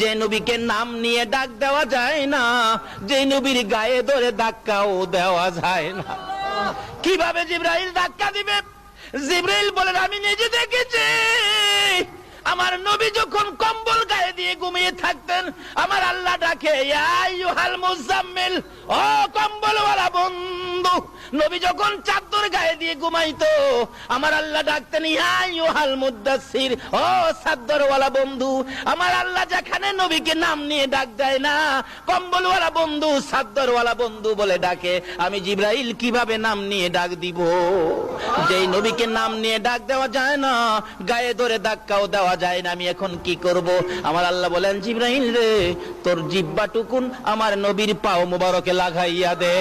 যে নবীকে নাম নিয়ে ডাক দেওয়া যায় না, যে নবীর গায়ে ধরে ধাক্কাও দেওয়া যায় না। কীভাবে জিব্রাইল ধাক্কা দিবে? জিব্রাইল বলেন, আমি নিজে দেখেছি। আমার নবী যখন কম্বল দিয়ে ঘুমিয়ে থাকতেন। আমার আল্লাহ ডাকে, "ইয়া মুজাম্মিল, ও কম্বলওয়ালা বন্ধু, নবী যখন গায়ে দিয়ে আমার আল্লাহ ডাকতেন, "ইয়া আইয়ুহাল ও বন্ধু, আমার আল্লাহ যেখানে নবীকে নাম নিয়ে ডাক দেয় না, কম্বলওয়ালা বন্ধু, চাদরওয়ালা বন্ধু বলে ডাকে। আমি জিব্রাইল কীভাবে নাম নিয়ে ডাক দিব? যেই নবীকে নাম নিয়ে ডাক দেওয়া যায় না, গায়ে ধরে ধাক্কাও দেওয়া যায় না, আমি এখন কি করব? আমার আল্লাহ বলেন জিব্রাহিম রে, তোর জিব্বা টুকুন আমার নবীর পাও মুবারকে লাগাইয়া দে।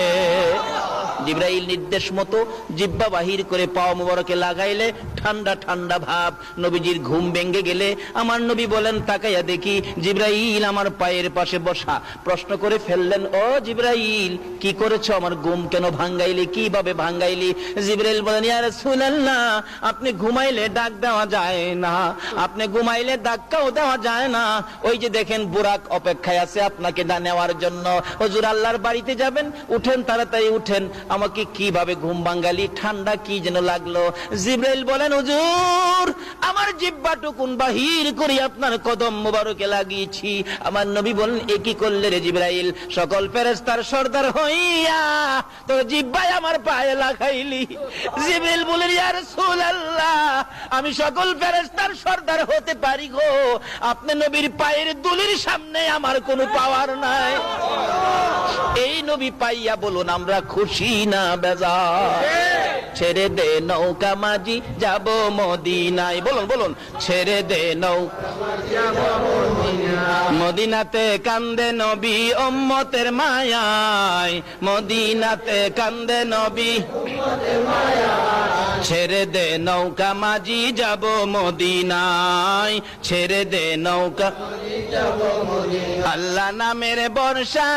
জিব্রাইল নির্দেশ মতো জিব্বা বাহির করে পাও মুবারকে লাগাইলে ঠান্ডা ঠান্ডা ভাব। নবীজির ঘুম ভেঙে গেলে আমার নবী বলেন, তাকাইয়া দেখি জিব্রাইল আমার পায়ের পাশে বসা। প্রশ্ন করে ফেললেন, ও জিব্রাইল, কি করেছ? আমার ঘুম কেন ভাঙ্গাইলি? কীভাবে ভাঙ্গাইলি? জিব্রাইল বলেন, ইয়া রাসূলুল্লাহ, আপনি ঘুমাইলে ডাক দেওয়া যায় না। আপনি ঘুমাইলে ধাক্কাও দেওয়া যায় না। ওই যে দেখেন বুরাক অপেক্ষায় আছে আপনাকে দা নেওয়ার জন্য। হুজুর আল্লাহর বাড়িতে যাবেন, উঠেন তাড়াতাড়ি উঠেন। আমাকে কীভাবে ঘুম ভাঙ্গালি ঠান্ডা কি যেন লাগল? জিব্রাইল বলেন, হুজুর, আমার জিব্বা টুকুন বাহির করি আপনার কদম মোবারকে লাগিয়েছি। আমার নবী বলেন, এ কি করলে রে জিব্রাইল? সকল ফেরেশতার সর্দার হইয়া তোর জিব্বাই আমার পায়ে লাগাইলি। জিব্রাইল বলেন, ইয়া রাসূলুল্লাহ, আমি সকল ফেরেশতার সর্দার হতে পারি গো। আপনি নবীর পায়ের দুলির সামনে আমার কোনো পাওয়ার নাই। নবী পাইয়া বলুন, আমরা খুশি না বেজার? ছেড়ে দে নৌকা মাঝি, যাব মদিনায়। বলুন বলুন, ছেড়ে দে নৌকা। মদিনাতে কান্দে নবী ওম্মতের মায়ায়। মদিনাতে কান্দে নবী ছেড়ে দে নৌকা মাঝি, যাব মদিনায়। ছেড়ে দে নৌকা। আল্লাহ নামের বর্ষা